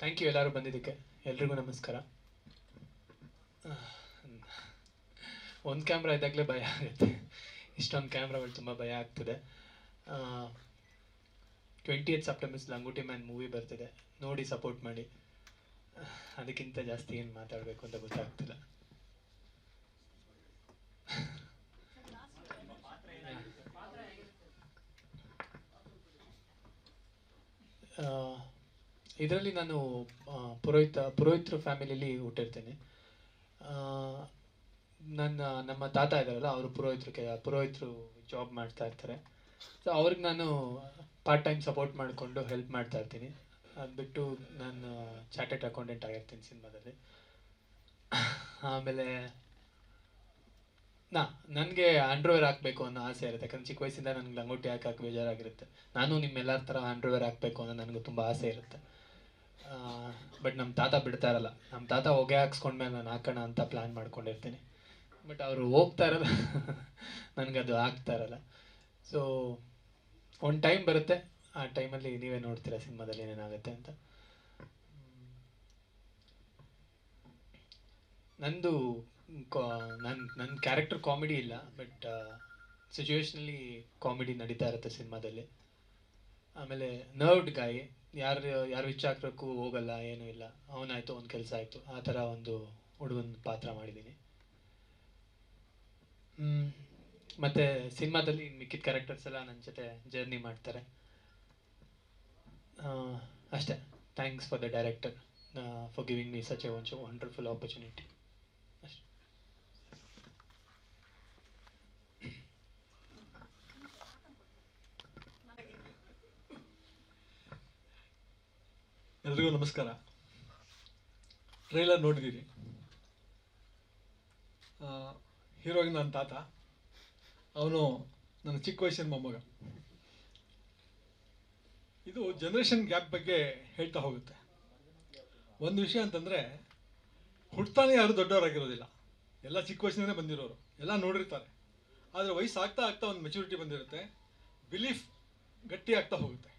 Thank you ಎಲ್ಲರೂ ಬಂದಿದ್ದಕ್ಕೆ. ಎಲ್ರಿಗೂ ನಮಸ್ಕಾರ. ಒಂದು ಕ್ಯಾಮ್ರಾ ಇದ್ದಾಗಲೇ ಭಯ ಆಗುತ್ತೆ. ಇಷ್ಟೊಂದು ಕ್ಯಾಮ್ರಾಗಳು ತುಂಬ ಭಯ ಆಗ್ತದೆ. Twenty eighth September's Langoti man movie ಬರ್ತಿದೆ. ನೋಡಿ ಸಪೋರ್ಟ್ ಮಾಡಿ. ಅದಕ್ಕಿಂತ ಜಾಸ್ತಿ ಏನು ಮಾತಾಡಬೇಕು ಅಂತ ಗೊತ್ತಾಗ್ತಿಲ್ಲ. ಇದರಲ್ಲಿ ನಾನು ಪುರೋಹಿತ, ಪುರೋಹಿತರ ಫ್ಯಾಮಿಲಿಯಲ್ಲಿ ಹುಟ್ಟಿರ್ತೇನೆ. ನನ್ನ, ನಮ್ಮ ತಾತ ಇದ್ದಾರಲ್ಲ, ಅವರು ಪುರೋಹಿತರು ಕೆ, ಪುರೋಹಿತರು ಜಾಬ್ ಮಾಡ್ತಾ ಇರ್ತಾರೆ. ಸೊ ಅವ್ರಿಗೆ ನಾನು ಪಾರ್ಟ್ ಟೈಮ್ ಸಪೋರ್ಟ್ ಮಾಡಿಕೊಂಡು ಹೆಲ್ಪ್ ಮಾಡ್ತಾ ಇರ್ತೀನಿ. ಅದು ಬಿಟ್ಟು ನಾನು ಚಾರ್ಟೆಡ್ ಅಕೌಂಟೆಂಟ್ ಆಗಿರ್ತೀನಿ ಸಿನಿಮಾದಲ್ಲಿ. ಆಮೇಲೆ, ನಾ, ನನಗೆ ಆಂಡ್ರೋವೇರ್ ಹಾಕಬೇಕು ಅನ್ನೋ ಆಸೆ ಇರುತ್ತೆ. ಯಾಕಂದ್ರೆ ಚಿಕ್ಕ ವಯಸ್ಸಿಂದ ನನಗೆ ಲಂಗೋಟಿ ಹಾಕಕ್ಕೆ ಬೇಜಾರಾಗಿರುತ್ತೆ. ನಾನು ನಿಮ್ಮೆಲ್ಲರ ಥರ ಆಂಡ್ರೋವೇರ್ ಹಾಕಬೇಕು ಅನ್ನೋ ನನಗೆ ತುಂಬ ಆಸೆ ಇರುತ್ತೆ. ಬಟ್ ನಮ್ಮ ತಾತ ಬಿಡ್ತಾ ಇರಲ್ಲ. ನಮ್ಮ ತಾತ ಹೊಗೆ ಹಾಕ್ಸ್ಕೊಂಡ್ಮೇಲೆ ನಾನು ಹಾಕೋಣ ಅಂತ ಪ್ಲ್ಯಾನ್ ಮಾಡ್ಕೊಂಡಿರ್ತೀನಿ. ಬಟ್ ಅವರು ಹೋಗ್ತಾ ಇರಲ್ಲ. ಅದು ಆಗ್ತಾ ಇರಲ್ಲ. ಸೊ ಒಂದು ಟೈಮ್ ಬರುತ್ತೆ. ಆ ಟೈಮಲ್ಲಿ ನೀವೇ ನೋಡ್ತೀರಾ ಸಿನಿಮಾದಲ್ಲಿ ಏನೇನಾಗುತ್ತೆ ಅಂತ. ನಂದು ನನ್ನ ನನ್ನ ಕ್ಯಾರೆಕ್ಟರ್ ಕಾಮಿಡಿ ಇಲ್ಲ. ಬಟ್ ಸಿಚುವೇಶ್ನಲ್ಲಿ ಕಾಮಿಡಿ ನಡೀತಾ ಇರುತ್ತೆ ಸಿನಿಮಾದಲ್ಲಿ. ಆಮೇಲೆ ನರ್ವ್ಡ್ ಗಾಯ್ ಯಾರು ಯಾರು ವಿಚಾರಕ್ಕೂ ಹೋಗಲ್ಲ, ಏನೂ ಇಲ್ಲ. ಅವನಾಯ್ತು ಒಂದು ಕೆಲಸ ಆಯಿತು. ಆ ಥರ ಒಂದು ಹುಡುಗನ ಪಾತ್ರ ಮಾಡಿದ್ದೀನಿ. ಮತ್ತು ಸಿನಿಮಾದಲ್ಲಿ ಮಿಕ್ಕಿದ ಕ್ಯಾರೆಕ್ಟರ್ಸ್ ಎಲ್ಲ ನನ್ನ ಜೊತೆ ಜರ್ನಿ ಮಾಡ್ತಾರೆ. ಅಷ್ಟೇ. Thanks for the director for giving me such a one wonderful opportunity ಅಷ್ಟೇ ಎಲ್ರಿಗೂ ನಮಸ್ಕಾರ. ಟ್ರೈಲರ್ ನೋಡಿದ್ದೀರಿ ಹೀರೋಯಿನ್ ನನ್ನ ತಾತ. ಅವನು ನನ್ನ ಚಿಕ್ಕ ವಯಸ್ಸಿನ ಮೊಮ್ಮಗ. ಇದು ಜನ್ರೇಷನ್ ಗ್ಯಾಪ್ ಬಗ್ಗೆ ಹೇಳ್ತಾ ಹೋಗುತ್ತೆ. ಒಂದು ವಿಷಯ ಅಂತಂದರೆ, ಹುಡ್ತಾನೆ ಯಾರು ದೊಡ್ಡವರಾಗಿರೋದಿಲ್ಲ. ಎಲ್ಲ ಚಿಕ್ಕ ವಯಸ್ಸಿನೇ ಬಂದಿರೋರು. ಎಲ್ಲ ನೋಡಿರ್ತಾರೆ. ಆದರೆ ವಯಸ್ಸು ಆಗ್ತಾ ಆಗ್ತಾ ಒಂದು ಮೆಚುರಿಟಿ ಬಂದಿರುತ್ತೆ. ಬಿಲೀಫ್ ಗಟ್ಟಿ ಆಗ್ತಾ ಹೋಗುತ್ತೆ.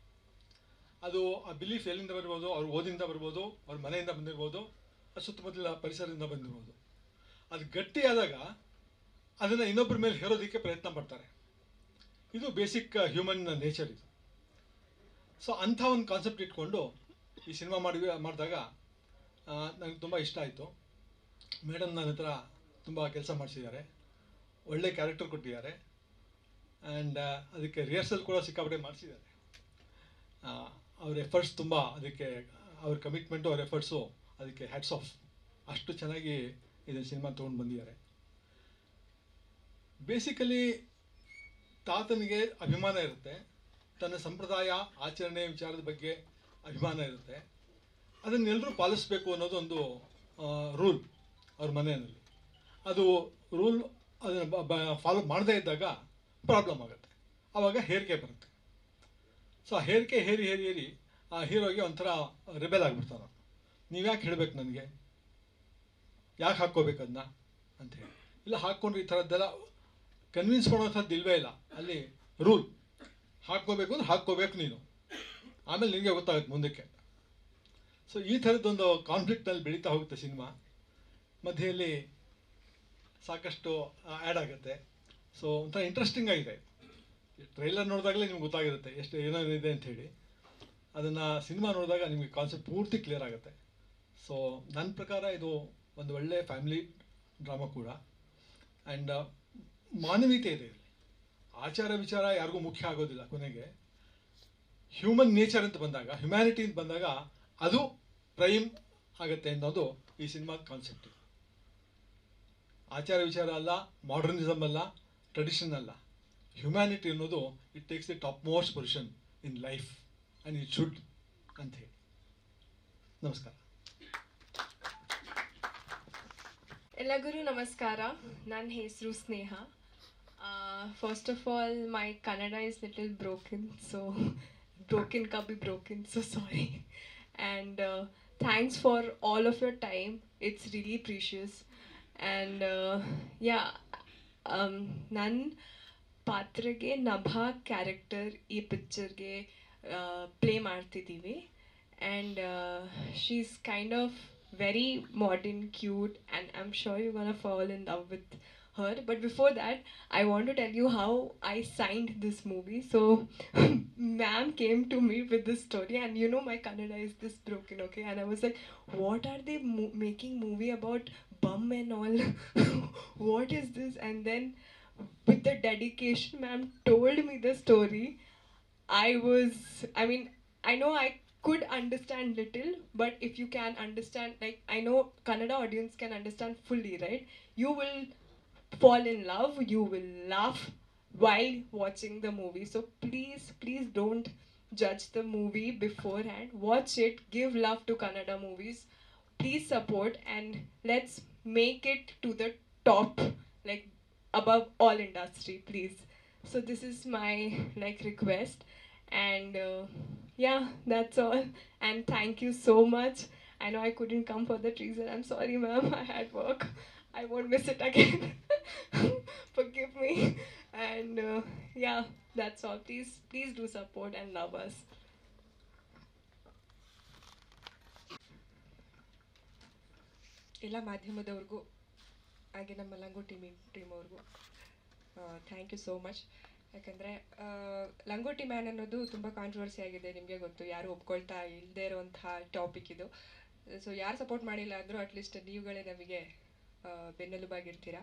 ಅದು ಆ ಬಿಲೀಫ್ ಎಲ್ಲಿಂದ ಬರ್ಬೋದು? ಅವ್ರ ಓದಿಂದ ಬರ್ಬೋದು, ಅವ್ರ ಮನೆಯಿಂದ ಬಂದಿರ್ಬೋದು ಸುತ್ತಮುತ್ತಲ ಪರಿಸರದಿಂದ ಬಂದಿರ್ಬೋದು. ಅದು ಗಟ್ಟಿಯಾದಾಗ ಅದನ್ನು ಇನ್ನೊಬ್ಬರ ಮೇಲೆ ಹೇರೋದಕ್ಕೆ ಪ್ರಯತ್ನ ಪಡ್ತಾರೆ ಇದು ಬೇಸಿಕ್ ಹ್ಯೂಮನ್ ನೇಚರ್ ಇದು. ಸೊ ಅಂಥ ಒಂದು ಕಾನ್ಸೆಪ್ಟ್ ಇಟ್ಕೊಂಡು ಈ ಸಿನಿಮಾ ಮಾಡಿ ಮಾಡಿದಾಗ ನನಗೆ ತುಂಬ ಇಷ್ಟ ಆಯಿತು. ಮೇಡಮ್ ನನ್ನ ಹತ್ರ ತುಂಬ ಕೆಲಸ ಮಾಡಿಸಿದ್ದಾರೆ. ಒಳ್ಳೆ ಕ್ಯಾರೆಕ್ಟರ್ ಕೊಟ್ಟಿದ್ದಾರೆ. ಆ್ಯಂಡ್ ಅದಕ್ಕೆ ರಿಹರ್ಸಲ್ ಕೂಡ ಸಿಕ್ಕಾಪಟ್ಟೆ ಮಾಡಿಸಿದ್ದಾರೆ. ಅವ್ರ ಎಫರ್ಟ್ಸ್ ತುಂಬ ಅದಕ್ಕೆ, ಅವ್ರ ಕಮಿಟ್ಮೆಂಟು ಅವ್ರ ಎಫರ್ಟ್ಸು ಅದಕ್ಕೆ ಹ್ಯಾಟ್ಸ್ ಆಫ್ ಅಷ್ಟು ಚೆನ್ನಾಗಿ ಇದನ್ನು ಸಿನಿಮಾ ತೊಗೊಂಡು ಬಂದಿದ್ದಾರೆ. ಬೇಸಿಕಲಿ ತಾತನಿಗೆ ಅಭಿಮಾನ ಇರುತ್ತೆ. ತನ್ನ ಸಂಪ್ರದಾಯ, ಆಚರಣೆ, ವಿಚಾರದ ಬಗ್ಗೆ ಅಭಿಮಾನ ಇರುತ್ತೆ. ಅದನ್ನೆಲ್ಲರೂ ಪಾಲಿಸಬೇಕು ಅನ್ನೋದು ಒಂದು ರೂಲ್ ಅವ್ರ ಮನೆಯಲ್ಲಿ. ಅದು ರೂಲ್ ಅದನ್ನು ಫಾಲೋ ಮಾಡದೇ ಇದ್ದಾಗ ಪ್ರಾಬ್ಲಮ್ ಆಗುತ್ತೆ. ಆವಾಗ ಹೇರಿಕೆ ಬರುತ್ತೆ. ಸೊ ಆ ಹೇರಿಕೆ ಹೇರಿ ಹೇರಿ ಹೇರಿ, ಆ ಹೀರೋಗೆ ಒಂಥರ ರಿಬೆಲ್ ಆಗಿಬಿಡ್ತಾನೆ ನೀವ್ಯಾಕೆ ಹೇಳಬೇಕು ನನಗೆ? ಯಾಕೆ ಹಾಕ್ಕೋಬೇಕು ಅದನ್ನ ಹೇಳಿ. ಇಲ್ಲ, ಹಾಕ್ಕೊಂಡ್ರೆ ಈ ಥರದ್ದೆಲ್ಲ ಕನ್ವಿನ್ಸ್ ಮಾಡೋಂಥದ್ದು ಇಲ್ವೇ ಇಲ್ಲ. ಅಲ್ಲಿ ರೂಲ್ ಹಾಕ್ಕೋಬೇಕು ಅಂದ್ರೆ ಹಾಕ್ಕೋಬೇಕು ನೀನು. ಆಮೇಲೆ ನಿನಗೆ ಗೊತ್ತಾಗುತ್ತೆ ಮುಂದಕ್ಕೆ. ಸೊ ಈ ಥರದ್ದೊಂದು ಕಾನ್ಫ್ಲಿಕ್ಟಲ್ಲಿ ಬೆಳೀತಾ ಹೋಗುತ್ತೆ ಸಿನಿಮಾ. ಮಧ್ಯೆಯಲ್ಲಿ ಸಾಕಷ್ಟು ಆ್ಯಡ್ ಆಗುತ್ತೆ. ಸೊ ಒಂಥರ ಇಂಟ್ರೆಸ್ಟಿಂಗ್ ಆಗಿದೆ. ಟ್ರೈಲರ್ ನೋಡಿದಾಗಲೇ ನಿಮ್ಗೆ ಗೊತ್ತಾಗಿರುತ್ತೆ, ಎಷ್ಟು ಏನೇನಿದೆ ಅಂತ ಹೇಳಿ. ಅದನ್ನು ಸಿನಿಮಾ ನೋಡಿದಾಗ ನಿಮಗೆ ಕಾನ್ಸೆಪ್ಟ್ ಪೂರ್ತಿ ಕ್ಲಿಯರ್ ಆಗುತ್ತೆ. ಸೊ ನನ್ನ ಪ್ರಕಾರ ಇದು ಒಂದು ಒಳ್ಳೆ ಫ್ಯಾಮಿಲಿ ಡ್ರಾಮಾ ಕೂಡ. ಆ್ಯಂಡ್ ಮಾನವೀಯತೆ ಇದೆ ಇಲ್ಲಿ. ಆಚಾರ ವಿಚಾರ ಯಾರಿಗೂ ಮುಖ್ಯ ಆಗೋದಿಲ್ಲ ಕೊನೆಗೆ. ಹ್ಯೂಮನ್ ನೇಚರ್ ಅಂತ ಬಂದಾಗ ಹ್ಯುಮ್ಯಾನಿಟಿ ಅಂತ ಬಂದಾಗ ಅದು ಪ್ರೈಮ್ ಆಗುತ್ತೆ ಅನ್ನೋದು ಈ ಸಿನಿಮಾ ಕಾನ್ಸೆಪ್ಟ್ ಆಚಾರ ವಿಚಾರ ಅಲ್ಲ ಮಾಡರ್ನಿಸಮ್ ಅಲ್ಲ ಟ್ರೆಡಿಷನ್ ಅಲ್ಲ. ಹ್ಯುಮ್ಯಾನಿಟಿ ಅನ್ನೋದು it takes the top most position in life and it should ಅಂತ ಹೇಳಿ. ನಮಸ್ಕಾರ. ಎಲ್ಲರಿಗೂ ನಮಸ್ಕಾರ. ನನ್ನ ಹೆಸರು Sneha. First of all my Kannada is little broken so broken ಕಾ be broken so sorry and thanks for all of your time it's really precious and yeah ನನ್ನ ಪಾತ್ರಗೆ Nabha character ಈ ಪಿಕ್ಚರ್ಗೆ ಪ್ಲೇ ಮಾಡ್ತಿದ್ದೀವಿ and uh, she's kind of very modern, cute, and I'm sure you're gonna fall in love with her. But before that, I want to tell you how I signed this movie. So, ma'am came to me with this story, and you know my Kannada is this broken, okay? And I was like, what are they mo- making movie about bum and all? what is this? And then, with the dedication, ma'am told me the story. I was, I mean, I know I could understand little, but if you can understand, like, I know Kannada audience can understand fully, right? You will fall in love, you will laugh while watching the movie. So please, please don't judge the movie beforehand. Watch it, give love to Kannada movies. Please support and let's make it to the top, like above all industry, please. So this is my like request and uh, yeah that's all and thank you so much i know i couldn't come for that reason i'm sorry ma'am i had work i won't miss it again forgive me and uh, yeah that's all please please do support and love us ಎಲ್ಲ ಮಾಧ್ಯಮದವ್ರಿಗೂ ಹಾಗೆ ನಮ್ಮ Langoti team team ಅವ್ರಿಗೂ. Thank you so much ಯಾಕಂದರೆ Langoti man ಅನ್ನೋದು ತುಂಬ controversy ಆಗಿದೆ ನಿಮಗೆ ಗೊತ್ತು. ಯಾರು ಒಪ್ಕೊಳ್ತಾ ಇಲ್ಲದೆ ಇರುವಂತಹ ಟಾಪಿಕ್ ಇದು. ಸೊ ಯಾರು ಸಪೋರ್ಟ್ ಮಾಡಿಲ್ಲ ಅಂದರೂ ಅಟ್ಲೀಸ್ಟ್ ನೀವುಗಳೇ ನಮಗೆ ಬೆನ್ನೆಲುಬಾಗಿರ್ತೀರ. ಬೆನ್ನೆಲುಬಾಗಿರ್ತೀರಾ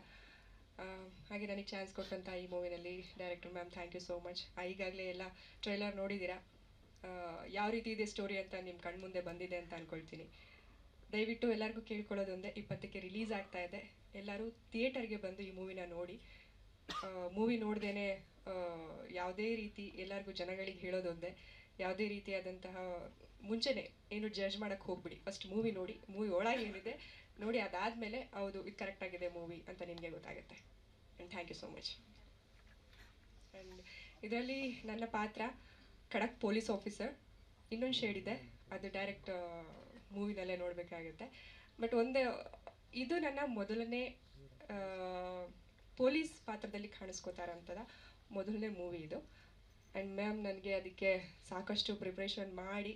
ಹಾಗೆ ನನಗೆ ಚಾನ್ಸ್ ಕೊಟ್ಟಂಥ ಈ ಮೂವಿನಲ್ಲಿ director ma'am thank you so much ಈಗಾಗಲೇ ಎಲ್ಲ ಟ್ರೈಲರ್ ನೋಡಿದ್ದೀರಾ ಯಾವ ರೀತಿ ಇದೆ ಸ್ಟೋರಿ ಅಂತ ನಿಮ್ಮ ಕಣ್ಮುಂದೆ ಬಂದಿದೆ ಅಂತ ಅಂದ್ಕೊಳ್ತೀನಿ ದಯವಿಟ್ಟು ಎಲ್ಲರಿಗೂ ಕೇಳ್ಕೊಳ್ಳೋದೊಂದೇ ಇಪ್ಪತ್ತಕ್ಕೆ ರಿಲೀಸ್ ಆಗ್ತಾ ಇದೆ. ಎಲ್ಲರೂ ಥಿಯೇಟರ್ಗೆ ಬಂದು ಈ ಮೂವಿನ ನೋಡಿ. ಮೂವಿ ನೋಡ್ದೇನೆ ಯಾವುದೇ ರೀತಿ ಎಲ್ಲರಿಗೂ ಜನಗಳಿಗೆ ಹೇಳೋದೊಂದೇ, ಯಾವುದೇ ರೀತಿಯಾದಂತಹ ಮುಂಚೆನೆ ಏನು ಜಡ್ಜ್ ಮಾಡೋಕ್ಕೆ ಹೋಗ್ಬಿಡಿ. ಫಸ್ಟ್ ಮೂವಿ ನೋಡಿ, ಮೂವಿ ಒಳಗೆ ಏನಿದೆ ನೋಡಿ, ಅದಾದಮೇಲೆ ಹೌದು, ಇದು ಕರೆಕ್ಟ್ ಆಗಿದೆ ಮೂವಿ ಅಂತ ನಿಮಗೆ ಗೊತ್ತಾಗುತ್ತೆ. And thank you so much and ಇದರಲ್ಲಿ ನನ್ನ ಪಾತ್ರ ಖಡಕ್ ಪೊಲೀಸ್ ಆಫೀಸರ್. ಇನ್ನೊಂದು ಶೇಡ್ ಇದೆ, ಅದು ಡೈರೆಕ್ಟ್ ಮೂವಿನಲ್ಲೇ ನೋಡಬೇಕಾಗುತ್ತೆ. ಬಟ್ ಒಂದೇ ಇದು ನನ್ನ ಮೊದಲನೇ ಪೊಲೀಸ್ ಪಾತ್ರದಲ್ಲಿ ಕಾಣಿಸ್ಕೋತಾರಂಥದ ಮೊದಲನೇ ಮೂವಿ ಇದು. ಆ್ಯಂಡ್ ಮ್ಯಾಮ್ ನನಗೆ ಅದಕ್ಕೆ ಸಾಕಷ್ಟು ಪ್ರಿಪ್ರೇಷನ್ ಮಾಡಿ,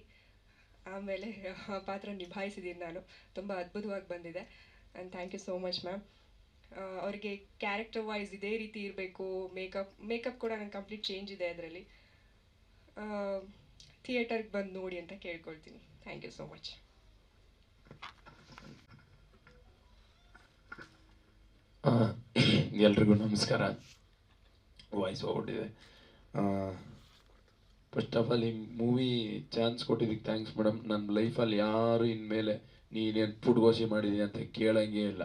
ಆಮೇಲೆ ಆ ಪಾತ್ರ ನಿಭಾಯಿಸಿದ್ದೀನಿ ನಾನು. ತುಂಬ ಅದ್ಭುತವಾಗಿ ಬಂದಿದೆ. And thank you so much ma'am ಅವರಿಗೆ ಕ್ಯಾರೆಕ್ಟರ್ ವೈಸ್ ಇದೇ ರೀತಿ ಇರಬೇಕು ಮೇಕಪ್ ಮೇಕಪ್ ಕೂಡ ನಂಗೆ ಕಂಪ್ಲೀಟ್ ಚೇಂಜ್ ಇದೆ ಅದರಲ್ಲಿ. ಥಿಯೇಟರ್ಗೆ ಬಂದು ನೋಡಿ ಅಂತ ಕೇಳ್ಕೊಳ್ತೀನಿ. ಥ್ಯಾಂಕ್ ಯು ಸೋ ಮಚ್ ಎಲ್ರಿಗೂ ನಮಸ್ಕಾರ. ವಾಯ್ಸ್ ಹೋಗ್ಬಿಟ್ಟಿದೆ ಫಸ್ಟ್ ಆಫ್ ಆಲ್ ಈ ಮೂವಿ ಚಾನ್ಸ್ ಕೊಟ್ಟಿದ್ದಕ್ಕೆ ಥ್ಯಾಂಕ್ಸ್ ಮೇಡಮ್ ನನ್ನ ಲೈಫಲ್ಲಿ ಯಾರು ಇನ್ಮೇಲೆ ನೀನೇನು ಫುಡ್ ಘೋಷಿ ಮಾಡಿದೀಯ ಅಂತ ಕೇಳಂಗೇ ಇಲ್ಲ.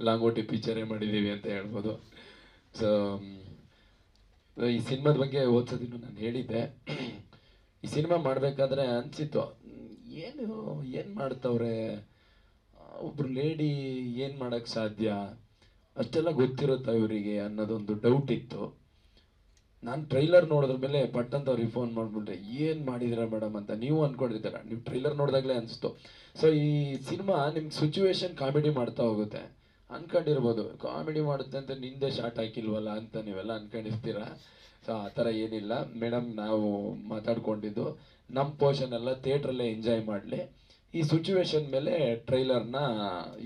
ಲಾಂಗೋಟಿ ಪಿಕ್ಚರೇ ಮಾಡಿದ್ದೀವಿ ಅಂತ ಹೇಳ್ಬೋದು. ಸೊ ಈ ಸಿನಿಮಾದ ಬಗ್ಗೆ ಓದ್ಸೋದಿನ್ನು ನಾನು ಹೇಳಿದ್ದೆ. ಈ ಸಿನಿಮಾ ಮಾಡಬೇಕಾದ್ರೆ ಅನಿಸಿತ್ತು, ಏನು ಏನು ಮಾಡ್ತವ್ರೆ? ಒಬ್ರು ಲೇಡಿ ಏನು ಮಾಡೋಕ್ಕೆ ಸಾಧ್ಯ? ಅಷ್ಟೆಲ್ಲ ಗೊತ್ತಿರುತ್ತಾ ಇವರಿಗೆ ಅನ್ನೋದೊಂದು ಡೌಟ್ ಇತ್ತು. ನಾನು ಟ್ರೈಲರ್ ನೋಡಿದ್ರ ಮೇಲೆ ಪಟ್ ಅಂತ ಅವ್ರಿಗೆ ಫೋನ್ ಮಾಡಿಬಿಟ್ರೆ, ಏನು ಮಾಡಿದಿರ ಮೇಡಮ್ ಅಂತ ನೀವು ಅಂದ್ಕೊಂಡಿದ್ದೀರ ನೀವು ಟ್ರೈಲರ್ ನೋಡಿದಾಗಲೇ ಅನಿಸ್ತು. ಸೊ ಈ ಸಿನಿಮಾ ನಿಮ್ಮ ಸಿಚುವೇಶನ್ ಕಾಮಿಡಿ ಮಾಡ್ತಾ ಹೋಗುತ್ತೆ. ಅಂದ್ಕೊಂಡಿರ್ಬೋದು ಕಾಮಿಡಿ ಮಾಡುತ್ತೆ ಅಂತ ನಿಂದೆ ಶಾರ್ಟ್ ಹಾಕಿಲ್ವಲ್ಲ ಅಂತ ನೀವೆಲ್ಲ ಅನ್ಕೊಂಡಿರ್ತೀರ. ಸೊ ಆ ಥರ ಏನಿಲ್ಲ. ಮೇಡಮ್ ನಾವು ಮಾತಾಡ್ಕೊಂಡಿದ್ದು. ನಮ್ಮ ಪೋರ್ಷನ್ ಎಲ್ಲ ಥಿಯೇಟ್ರಲ್ಲೇ ಎಂಜಾಯ್ ಮಾಡಲಿ. ಈ ಸಿಚುವೇಶನ್ ಮೇಲೆ ಟ್ರೈಲರ್ನ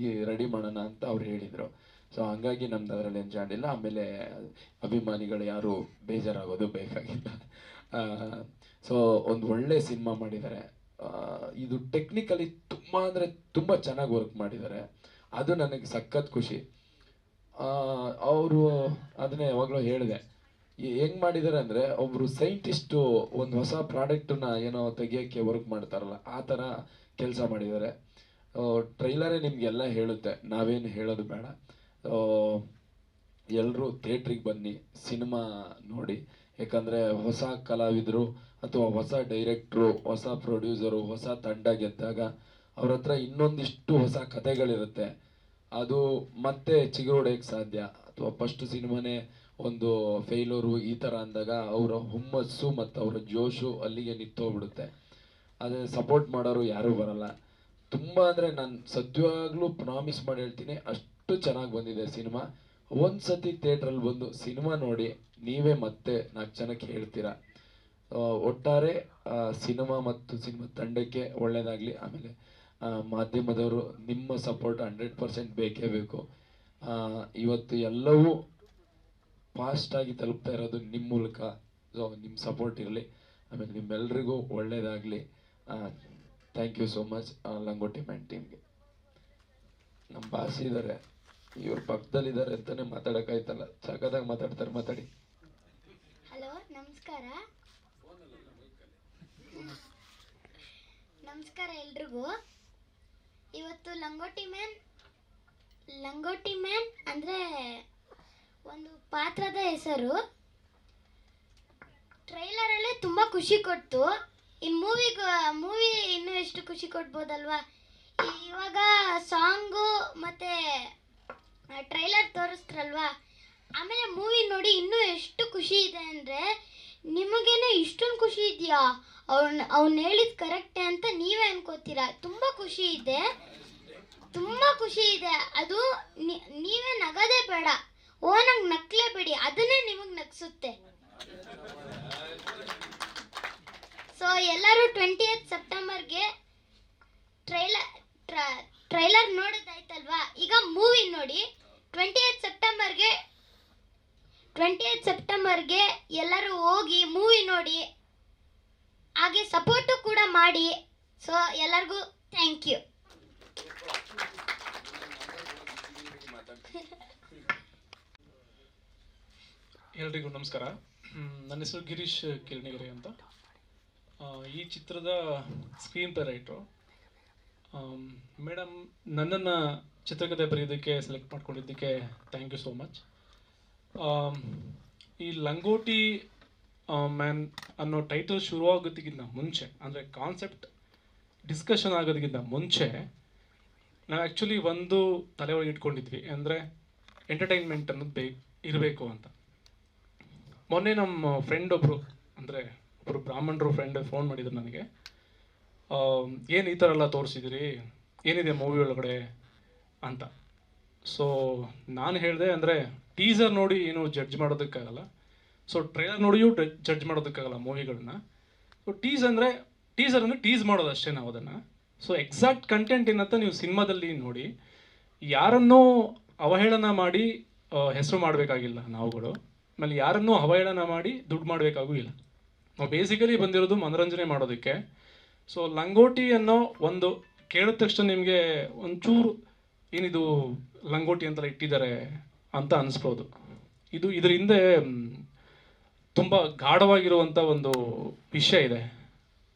ಈ ರೆಡಿ ಮಾಡೋಣ ಅಂತ ಅವ್ರು ಹೇಳಿದರು. ಸೊ ಹಂಗಾಗಿ ನಮ್ದು ಅದರಲ್ಲಿ ಎಂಜಾಯ್ ಇಲ್ಲ. ಆಮೇಲೆ ಅಭಿಮಾನಿಗಳು ಯಾರು ಬೇಜಾರಾಗೋದು ಬೇಕಾಗಿಲ್ಲ ಸೊ ಒಂದು ಒಳ್ಳೆ ಸಿನಿಮಾ ಮಾಡಿದ್ದಾರೆ. ಇದು ಟೆಕ್ನಿಕಲಿ ತುಂಬ ಅಂದರೆ ತುಂಬ ಚೆನ್ನಾಗಿ ವರ್ಕ್ ಮಾಡಿದ್ದಾರೆ. ಅದು ನನಗೆ ಸಖತ್ ಖುಷಿ. ಅವರು ಅದನ್ನೇ ಯಾವಾಗಲೂ ಹೇಳಿದೆ. ಹೆಂಗ್ ಮಾಡಿದ್ದಾರೆ ಅಂದರೆ ಒಬ್ಬರು ಸೈಂಟಿಸ್ಟು ಒಂದು ಹೊಸ ಪ್ರಾಡಕ್ಟನ್ನ ಏನೋ ತೆಗಿಯೋಕ್ಕೆ ವರ್ಕ್ ಮಾಡ್ತಾರಲ್ಲ, ಆ ಥರ ಕೆಲಸ ಮಾಡಿದ್ದಾರೆ. ಟ್ರೈಲರೇ ನಿಮಗೆಲ್ಲ ಹೇಳುತ್ತೆ. ನಾವೇನು ಹೇಳೋದು ಬೇಡ. ಎಲ್ಲರೂ ಥಿಯೇಟ್ರಿಗೆ ಬನ್ನಿ ಸಿನಿಮಾ ನೋಡಿ. ಯಾಕಂದರೆ ಹೊಸ ಕಲಾವಿದರು ಅಥವಾ ಹೊಸ ಡೈರೆಕ್ಟ್ರು ಹೊಸ ಪ್ರೊಡ್ಯೂಸರು ಹೊಸ ತಂಡ ಗೆದ್ದಾಗ ಅವ್ರ ಹತ್ರ ಇನ್ನೊಂದಿಷ್ಟು ಹೊಸ ಕಥೆಗಳಿರುತ್ತೆ. ಅದು ಮತ್ತೆ ಚಿಗುರೊಡೆಯಕ್ಕೆ ಸಾಧ್ಯ. ಅಥವಾ ಫಸ್ಟ್ ಸಿನಿಮಾನೇ ಒಂದು ಫೇಲೂರು ಈ ಥರ ಅಂದಾಗ ಅವರ ಹುಮ್ಮಸ್ಸು ಮತ್ತು ಅವರ ಜೋಶು ಅಲ್ಲಿಗೆ ನಿಂತೋಗ್ಬಿಡುತ್ತೆ. ಅದೇ ಸಪೋರ್ಟ್ ಮಾಡೋರು ಯಾರೂ ಬರಲ್ಲ. ತುಂಬ ಅಂದರೆ ನಾನು ಸದ್ಯವಾಗ್ಲೂ ಪ್ರಾಮಿಸ್ ಮಾಡಿ ಹೇಳ್ತೀನಿ, ಅಷ್ಟು ಚೆನ್ನಾಗಿ ಬಂದಿದೆ ಸಿನಿಮಾ. ಒಂದು ಸತಿ ಥಿಯೇಟ್ರಲ್ಲಿ ಬಂದು ಸಿನಿಮಾ ನೋಡಿ ನೀವೇ ಮತ್ತೆ ನಾಲ್ಕು ಜನಕ್ಕೆ ಹೇಳ್ತೀರಾ? ಒಟ್ಟಾರೆ ಸಿನಿಮಾ ಮತ್ತು ಸಿನಿಮಾ ತಂಡಕ್ಕೆ ಒಳ್ಳೆಯದಾಗಲಿ ಆಮೇಲೆ ಮಾಧ್ಯಮದವರು ನಿಮ್ಮ ಸಪೋರ್ಟ್ ಹಂಡ್ರೆಡ್ ಪರ್ಸೆಂಟ್ ಬೇಕೇ ಬೇಕು. ಇವತ್ತು ಎಲ್ಲವೂ ಫಾಸ್ಟಾಗಿ ತಲುಪ್ತಾ ಇರೋದು ನಿಮ್ಮ ಮೂಲಕ. ಸೊ, ನಿಮ್ಮ ಸಪೋರ್ಟ್ ಇರಲಿ. ಆಮೇಲೆ ನಿಮ್ಮೆಲ್ರಿಗೂ ಒಳ್ಳೆಯದಾಗಲಿ thank you so much Langoti man ಟೀಮ್ಗೆ. ನಮ್ಮ ಭಾಷೆ ಇದ್ದಾರೆ. ಇವ್ರ ಪಕ್ಕದಲ್ಲಿದ್ದಾರೆ ಅಂತಾನೆ ಮಾತಾಡೋಕ್ಕಾಯ್ತಲ್ಲ. ಸಖತ್ತಾಗಿ ಮಾತಾಡ್ತಾರೆ, ಮಾತಾಡಿ. ಹಲೋ, ನಮಸ್ಕಾರ. ನಮಸ್ಕಾರ ಎಲ್ರಿಗೂ. ಇವತ್ತು ಲಂಗೋಟಿ ಮ್ಯಾನ್ ಲಂಗೋಟಿ ಮ್ಯಾನ್ ಅಂದರೆ ಒಂದು ಪಾತ್ರದ ಹೆಸರು. ಟ್ರೈಲರಲ್ಲೇ ತುಂಬ ಖುಷಿ ಕೊಡ್ತು. ಇನ್ನು ಮೂವಿ ಮೂವಿ ಇನ್ನೂ ಎಷ್ಟು ಖುಷಿ ಕೊಡ್ಬೋದಲ್ವಾ? ಇವಾಗ ಸಾಂಗು ಮತ್ತು ಟ್ರೈಲರ್ ತೋರಿಸ್ತ್ರಲ್ವಾ? ಆಮೇಲೆ ಮೂವಿ ನೋಡಿ ಇನ್ನೂ ಎಷ್ಟು ಖುಷಿ ಇದೆ ಅಂದರೆ ನಿಮಗೇನೆ ಇಷ್ಟೊಂದು ಖುಷಿ ಇದೆಯಾ? ಅವ್ನ, ಅವ್ನು ಹೇಳಿದ ಕರೆಕ್ಟೇ ಅಂತ ನೀವೇ ಅನ್ಕೋತೀರಾ? ತುಂಬ ಖುಷಿ ಇದೆ. ತುಂಬ ಖುಷಿ ಇದೆ. ಅದು ನೀವೇ ನಗದೇ ಬೇಡ. ಓನಾಗಿ ನಕ್ಲೇಬೇಡಿ ಅದನ್ನೇ ನಿಮಗೆ ನಗ್ಸುತ್ತೆ. ಸೊ ಎಲ್ಲರೂ ಟ್ವೆಂಟಿ ಏತ್ ಸೆಪ್ಟೆಂಬರ್ಗೆ ಟ್ರೈಲರ್ ಟ್ರೈಲರ್ ನೋಡೋದಾಯ್ತಲ್ವಾ? ಈಗ ಮೂವಿ ನೋಡಿ. ಟ್ವೆಂಟಿ ಏತ್ ಸೆಪ್ಟೆಂಬರ್ಗೆ ಟ್ವೆಂಟಿ ಏತ್ ಸೆಪ್ಟೆಂಬರ್ಗೆ ಎಲ್ಲರೂ ಹೋಗಿ ಮೂವಿ ನೋಡಿ. ಹಾಗೆ ಸಪೋರ್ಟು ಕೂಡ ಮಾಡಿ. ಸೊ ಎಲ್ಲರಿಗೂ ಥ್ಯಾಂಕ್ ಯು ಎಲ್ರಿಗೂ ನಮಸ್ಕಾರ. ನನ್ನ ಹೆಸರು ಗಿರೀಶ್ ಕಿರಣಿಗೆರೆ ಅಂತ. ಈ ಚಿತ್ರದ ಸ್ಕ್ರೀನ್ ಪ್ಲೇ ರೈಟ್ರು ಮೇಡಮ್ ನನ್ನನ್ನು ಚಿತ್ರಕಥೆ ಬರೆಯೋದಕ್ಕೆ ಸೆಲೆಕ್ಟ್ ಮಾಡ್ಕೊಂಡಿದ್ದಕ್ಕೆ ಥ್ಯಾಂಕ್ ಯು ಸೋ ಮಚ್ ಈ ಲಂಗೋಟಿ ಮ್ಯಾನ್ ಅನ್ನೋ ಟೈಟಲ್ ಶುರುವಾಗೋದಕ್ಕಿಂತ ಮುಂಚೆ, ಅಂದರೆ ಕಾನ್ಸೆಪ್ಟ್ ಡಿಸ್ಕಷನ್ ಆಗೋದಕ್ಕಿಂತ ಮುಂಚೆ, ನಾವು ಆ್ಯಕ್ಚುಲಿ ಒಂದು ತಲೆ ಒಳಗೆ ಇಟ್ಕೊಂಡಿದ್ವಿ, ಅಂದರೆ ಎಂಟರ್ಟೈನ್ಮೆಂಟ್ ಅನ್ನೋದು ಬೇ, ಇರಬೇಕು ಅಂತ. ಮೊನ್ನೆ ನಮ್ಮ ಫ್ರೆಂಡ್ ಒಬ್ಬರು ಅಂದರೆ ಒಬ್ಬರು ಬ್ರಾಹ್ಮಣರು ಫ್ರೆಂಡ್ ಫೋನ್ ಮಾಡಿದ್ರು ನನಗೆ. ಏನು ಈ ಥರ ಎಲ್ಲ ತೋರಿಸಿದಿರಿ? ಏನಿದೆ ಮೂವಿ ಒಳಗಡೆ ಅಂತ. ಸೊ ನಾನು ಹೇಳಿದೆ ಅಂದರೆ ಟೀಸರ್ ನೋಡಿ ಏನು ಜಡ್ಜ್ ಮಾಡೋದಕ್ಕಾಗಲ್ಲ. ಸೊ ಟ್ರೈಲರ್ ನೋಡಿಯೂ ಜಡ್ಜ್ ಮಾಡೋದಕ್ಕಾಗಲ್ಲ ಮೂವಿಗಳನ್ನ ಸೊ ಟೀಸ್ ಅಂದರೆ ಟೀಸರ್ ಅಂದರೆ ಟೀಸ್ ಮಾಡೋದು ಅಷ್ಟೇ ನಾವು ಅದನ್ನು. ಸೊ ಎಕ್ಸಾಕ್ಟ್ ಕಂಟೆಂಟ್ ಏನಂತ ನೀವು ಸಿನಿಮಾದಲ್ಲಿ ನೋಡಿ. ಯಾರನ್ನೂ ಅವಹೇಳನ ಮಾಡಿ ಹೆಸರು ಮಾಡಬೇಕಾಗಿಲ್ಲ ನಾವುಗಳು. ಆಮೇಲೆ ಯಾರನ್ನೂ ಅವಹೇಳನ ಮಾಡಿ ದುಡ್ಡು ಮಾಡಬೇಕಾಗೂ ಇಲ್ಲ. ನಾವು ಬೇಸಿಕಲಿ ಬಂದಿರೋದು ಮನೋರಂಜನೆ ಮಾಡೋದಕ್ಕೆ. ಸೊ ಲಂಗೋಟಿ ಅನ್ನೋ ಒಂದು ಕೇಳಿದ ತಕ್ಷಣ ನಿಮಗೆ ಒಂಚೂರು ಏನಿದು ಲಂಗೋಟಿ ಅಂತೆಲ್ಲ ಇಟ್ಟಿದ್ದಾರೆ ಅಂತ ಅನಿಸ್ಬೋದು. ಇದು ಇದರ ಹಿಂದೆ ತುಂಬ ಗಾಢವಾಗಿರುವಂಥ ಒಂದು ವಿಷಯ ಇದೆ.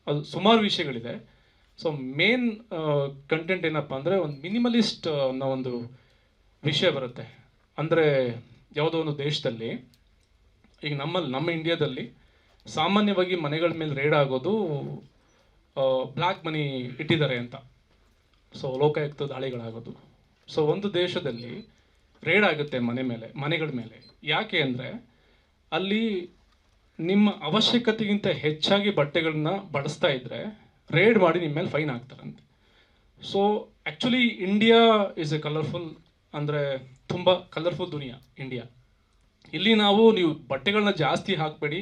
ಅದು ಸುಮಾರು ವಿಷಯಗಳಿದೆ. ಸೊ ಮೇನ್ ಕಂಟೆಂಟ್ ಏನಪ್ಪ ಅಂದರೆ ಒಂದು ಮಿನಿಮಲಿಸ್ಟ್ ಅನ್ನೋ ಒಂದು ವಿಷಯ ಬರುತ್ತೆ. ಅಂದರೆ ಯಾವುದೋ ಒಂದು ದೇಶದಲ್ಲಿ, ಈಗ ನಮ್ಮಲ್ಲಿ ನಮ್ಮ ಇಂಡಿಯಾದಲ್ಲಿ ಸಾಮಾನ್ಯವಾಗಿ ಮನೆಗಳ ಮೇಲೆ ರೇಡ್ ಆಗೋದು ಬ್ಲ್ಯಾಕ್ ಮನಿ ಇಟ್ಟಿದ್ದಾರೆ ಅಂತ. ಸೊ ಲೋಕಾಯುಕ್ತ ದಾಳಿಗಳಾಗೋದು. ಸೊ ಒಂದು ದೇಶದಲ್ಲಿ ರೇಡ್ ಆಗುತ್ತೆ ಮನೆ ಮೇಲೆ, ಮನೆಗಳ ಮೇಲೆ. ಯಾಕೆ ಅಂದರೆ ಅಲ್ಲಿ ನಿಮ್ಮ ಅವಶ್ಯಕತೆಗಿಂತ ಹೆಚ್ಚಾಗಿ ಬಟ್ಟೆಗಳನ್ನ ಬಳಸ್ತಾ ಇದ್ದರೆ ರೇಡ್ ಮಾಡಿ ನಿಮ್ಮ ಮೇಲೆ fine ಹಾಕ್ತಾರಂತೆ so actually India is a colourful ಅಂದರೆ ತುಂಬ ಕಲರ್ಫುಲ್ ದುನಿಯಾ ಇಂಡಿಯಾ ಇಲ್ಲಿ ನಾವು ನೀವು ಬಟ್ಟೆಗಳನ್ನ ಜಾಸ್ತಿ ಹಾಕಬೇಡಿ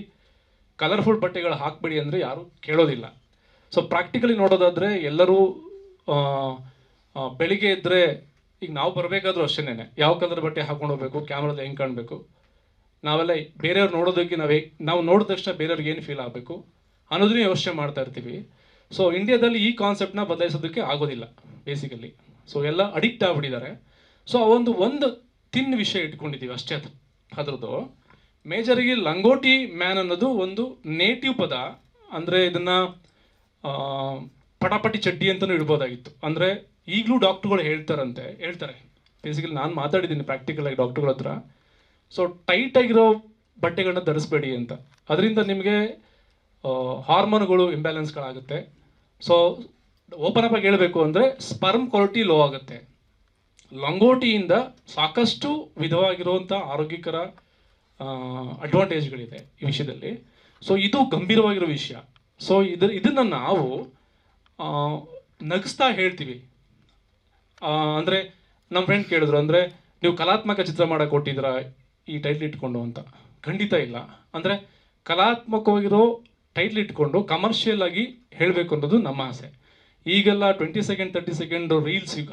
ಕಲರ್ಫುಲ್ ಬಟ್ಟೆಗಳು ಹಾಕಬೇಡಿ ಅಂದರೆ ಯಾರೂ ಕೇಳೋದಿಲ್ಲ. ಸೊ ಪ್ರಾಕ್ಟಿಕಲಿ ನೋಡೋದಾದರೆ ಎಲ್ಲರೂ ಬೆಳಿಗ್ಗೆ ಇದ್ದರೆ ಈಗ ನಾವು ಬರಬೇಕಾದ್ರೂ ಅಷ್ಟೇನೆ ಯಾವ ಕಲರ್ ಬಟ್ಟೆ ಹಾಕೊಂಡು ಹೋಗ್ಬೇಕು ಕ್ಯಾಮ್ರಾದ ಹೆಂಗೆ ಕಾಣಬೇಕು? ನಾವೆಲ್ಲ ಬೇರೆಯವ್ರು ನೋಡೋದಕ್ಕೆ ನಾವು ನಾವು ನೋಡಿದ ತಕ್ಷಣ ಬೇರೆಯವ್ರಿಗೆ ಏನು ಫೀಲ್ ಆಗಬೇಕು? ಅನ್ನೋದನ್ನೇ ಯೋಚನೆ ಮಾಡ್ತಾ ಇರ್ತೀವಿ. ಸೊ ಇಂಡಿಯಾದಲ್ಲಿ ಈ ಕಾನ್ಸೆಪ್ಟ್ನ ಬದಲಾಯಿಸೋದಕ್ಕೆ ಆಗೋದಿಲ್ಲ ಬೇಸಿಕಲಿ ಸೊ ಎಲ್ಲ ಅಡಿಕ್ಟ್ ಆಗಿಬಿಟ್ಟಿದ್ದಾರೆ. ಸೊ ಆ ಒಂದು ಒಂದು ತಿನ್ ವಿಷಯ ಇಟ್ಕೊಂಡಿದ್ದೀವಿ ಅಷ್ಟೇ ಅದು, ಅದ್ರದ್ದು. ಮೇಜರಿಗೆ ಲಂಗೋಟಿ ಮ್ಯಾನ್ ಅನ್ನೋದು ಒಂದು ನೇಟಿವ್ ಪದ. ಅಂದರೆ ಇದನ್ನು ಪಟಾಪಟಿ ಚಡ್ಡಿ ಅಂತಲೂ ಇಡ್ಬೋದಾಗಿತ್ತು ಅಂದರೆ ಈಗಲೂ ಡಾಕ್ಟ್ರುಗಳು ಹೇಳ್ತಾರಂತೆ, ಹೇಳ್ತಾರೆ. ಬೇಸಿಕಲಿ ನಾನು ಮಾತಾಡಿದ್ದೀನಿ ಪ್ರಾಕ್ಟಿಕಲ್ ಆಗಿ ಡಾಕ್ಟ್ರುಗಳ ಹತ್ರ. ಸೊ ಟೈಟ್ ಆಗಿರೋ ಬಟ್ಟೆಗಳನ್ನ ಧರಿಸ್ಬೇಡಿ ಅಂತ. ಅದರಿಂದ ನಿಮಗೆ ಹಾರ್ಮೋನ್ಗಳು ಇಂಬ್ಯಾಲೆನ್ಸ್ಗಳಾಗುತ್ತೆ ಸೊ ಓಪನ್ ಅಪ್ ಆಗಿ ಹೇಳಬೇಕು ಅಂದರೆ ಸ್ಪರ್ಮ್ ಕ್ವಾಲಿಟಿ ಲೋ ಆಗುತ್ತೆ. ಲಂಗೋಟಿಯಿಂದ ಸಾಕಷ್ಟು ವಿಧವಾಗಿರುವಂಥ ಆರೋಗ್ಯಕರ ಅಡ್ವಾಂಟೇಜ್ಗಳಿದೆ ಈ ವಿಷಯದಲ್ಲಿ. ಸೊ ಇದು ಗಂಭೀರವಾಗಿರೋ ವಿಷಯ. ಸೊ ಇದ್ರ ಇದನ್ನು ನಾವು ನಗಿಸ್ತಾ ಹೇಳ್ತೀವಿ. ಅಂದರೆ ನಮ್ಮ ಫ್ರೆಂಡ್ ಕೇಳಿದ್ರು, ಅಂದರೆ ನೀವು ಕಲಾತ್ಮಕ ಚಿತ್ರ ಮಾಡಕ್ಕೆ ಕೊಟ್ಟಿದ್ದೀರಾ ಈ ಟೈಟ್ಲ್ ಇಟ್ಕೊಂಡು ಅಂತ. ಖಂಡಿತ ಇಲ್ಲ. ಅಂದರೆ ಕಲಾತ್ಮಕವಾಗಿರೋ ಟೈಟ್ಲ್ ಇಟ್ಕೊಂಡು ಕಮರ್ಷಿಯಲ್ ಆಗಿ ಹೇಳಬೇಕು ಅನ್ನೋದು ನಮ್ಮ ಆಸೆ. ಈಗೆಲ್ಲ twenty second thirty second reels ಈಗ,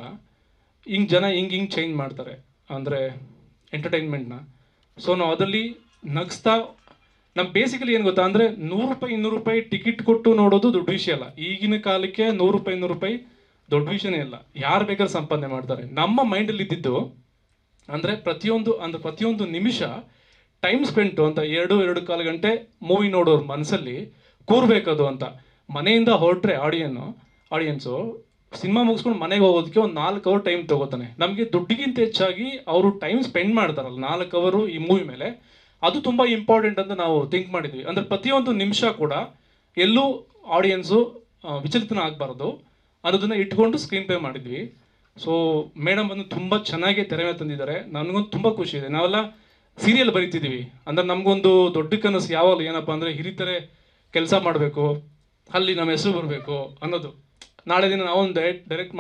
ಹಿಂಗೆ ಜನ ಹಿಂಗೆ ಹಿಂಗೆ ಚೇಂಜ್ ಮಾಡ್ತಾರೆ. ಅಂದರೆ ಎಂಟರ್ಟೈನ್ಮೆಂಟ್ನ ಸೊ ನಾವು ಅದರಲ್ಲಿ ನಗಿಸ್ತಾ ನಮ್ಮ ಬೇಸಿಕಲಿ ಏನು ಗೊತ್ತಾ ಅಂದರೆ ನೂರು ರೂಪಾಯಿ, ಇನ್ನೂರು ರೂಪಾಯಿ ಟಿಕೆಟ್ ಕೊಟ್ಟು ನೋಡೋದು ದೊಡ್ಡ ವಿಷಯ ಅಲ್ಲ. ಈಗಿನ ಕಾಲಕ್ಕೆ ನೂರು ರೂಪಾಯಿ, ಇನ್ನೂರು ರೂಪಾಯಿ ದೊಡ್ಡ ವಿಷಯನೇ ಇಲ್ಲ. ಯಾರು ಬೇಕಾದ್ರೂ ಸಂಪಾದನೆ ಮಾಡ್ತಾರೆ. ನಮ್ಮ ಮೈಂಡಲ್ಲಿ ಇದ್ದಿದ್ದು ಅಂದರೆ ಪ್ರತಿಯೊಂದು, ಅಂದ್ರೆ ಪ್ರತಿಯೊಂದು ನಿಮಿಷ ಟೈಮ್ ಸ್ಪೆಂಟು ಅಂತ ಎರಡು ಎರಡು ಕಾಲು ಗಂಟೆ ಮೂವಿ ನೋಡೋರ ಮನಸ್ಸಲ್ಲಿ ಕೂರ್ಬೇಕದು ಅಂತ. ಮನೆಯಿಂದ ಹೊರಟ್ರೆ ಆಡಿಯನ್ನು ಆಡಿಯನ್ಸು ಸಿನಿಮಾ ಮುಗಿಸ್ಕೊಂಡು ಮನೆಗೆ ಹೋಗೋದಕ್ಕೆ ಒಂದು ನಾಲ್ಕು ಅವರ್ ಟೈಮ್ ತಗೋತಾನೆ. ನಮಗೆ ದುಡ್ಡಿಗಿಂತ ಹೆಚ್ಚಾಗಿ ಅವರು ಟೈಮ್ ಸ್ಪೆಂಡ್ ಮಾಡ್ತಾರಲ್ಲ, ನಾಲ್ಕು ಅವರು ಈ ಮೂವಿ ಮೇಲೆ. ಅದು ತುಂಬ ಇಂಪಾರ್ಟೆಂಟ್ ಅಂತ ನಾವು ಥಿಂಕ್ ಮಾಡಿದ್ವಿ. ಅಂದರೆ ಪ್ರತಿಯೊಂದು ನಿಮಿಷ ಕೂಡ ಎಲ್ಲೂ ಆಡಿಯನ್ಸು ವಿಚಲಿತನ ಆಗಬಾರ್ದು. ಅನ್ನೋದನ್ನು ಇಟ್ಕೊಂಡು ಸ್ಕ್ರೀನ್ ಪ್ಲೇ ಮಾಡಿದ್ವಿ. ಸೊ ಮೇಡಮ್ ಬಂದು ತುಂಬ ಚೆನ್ನಾಗಿ ತೆರೆ ತಂದಿದ್ದಾರೆ. ನನಗೊಂದು ತುಂಬ ಖುಷಿ ಇದೆ. ನಾವೆಲ್ಲ ಸೀರಿಯಲ್ ಬರಿತಿದ್ದೀವಿ. ಅಂದರೆ ನಮಗೊಂದು ದೊಡ್ಡ ಕನಸು ಯಾವಾಗಲೂ ಏನಪ್ಪ ಅಂದರೆ ಹಿರಿತರೆ ಕೆಲಸ ಮಾಡಬೇಕು. ಅಲ್ಲಿ ನಮ್ಮ ಹೆಸರು ಬರಬೇಕು ಅನ್ನೋದು. ನಾಳೆ ದಿನ ನಾವೊಂದು ಡೈರೆಕ್ಟ್ ಡೈರೆಕ್ಟ್